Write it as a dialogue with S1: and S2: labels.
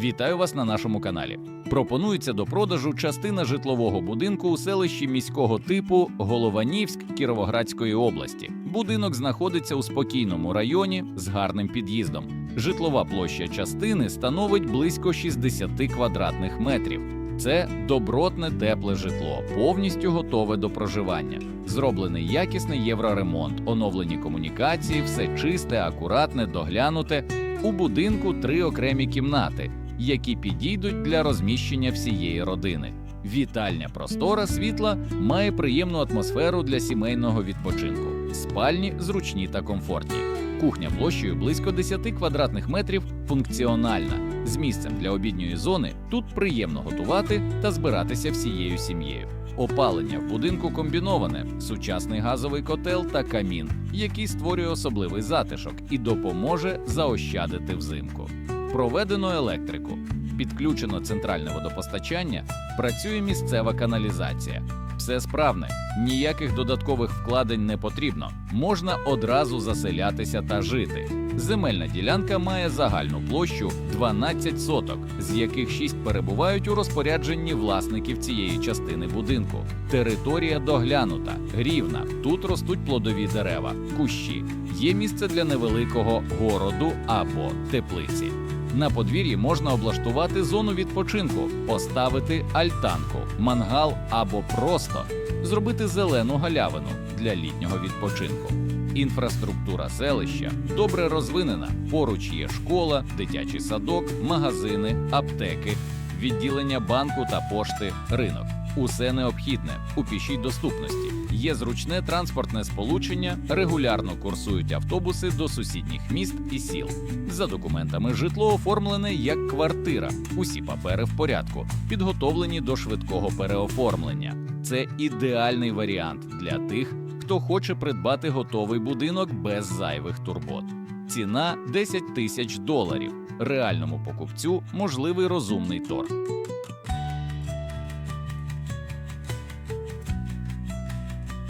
S1: Вітаю вас на нашому каналі. Пропонується до продажу частина житлового будинку у селищі міського типу Голованівськ Кіровоградської області. Будинок знаходиться у спокійному районі з гарним під'їздом. Житлова площа частини становить близько 60 квадратних метрів. Це добротне тепле житло, повністю готове до проживання. Зроблений якісний євроремонт, оновлені комунікації, все чисте, акуратне, доглянуте. У будинку три окремі кімнати, які підійдуть для розміщення всієї родини. Вітальня простора світла має приємну атмосферу для сімейного відпочинку. Спальні зручні та комфортні. Кухня площею близько 10 квадратних метрів функціональна. З місцем для обідньої зони тут приємно готувати та збиратися всією сім'єю. Опалення в будинку комбіноване, сучасний газовий котел та камін, який створює особливий затишок і допоможе заощадити взимку. Проведено електрику, підключено центральне водопостачання, працює місцева каналізація. Все справне, ніяких додаткових вкладень не потрібно. Можна одразу заселятися та жити. Земельна ділянка має загальну площу 12 соток, з яких 6 перебувають у розпорядженні власників цієї частини будинку. Територія доглянута, рівна. Тут ростуть плодові дерева, кущі. Є місце для невеликого городу або теплиці. На подвір'ї можна облаштувати зону відпочинку, поставити альтанку, мангал або просто зробити зелену галявину для літнього відпочинку. Інфраструктура селища добре розвинена. Поруч є школа, дитячий садок, магазини, аптеки, відділення банку та пошти, ринок. Усе необхідне у пішій доступності. Є зручне транспортне сполучення, регулярно курсують автобуси до сусідніх міст і сіл. За документами житло оформлене як квартира. Усі папери в порядку, підготовлені до швидкого переоформлення. Це ідеальний варіант для тих, хто хоче придбати готовий будинок без зайвих турбот. Ціна 10 тисяч доларів. Реальному покупцю можливий розумний торг.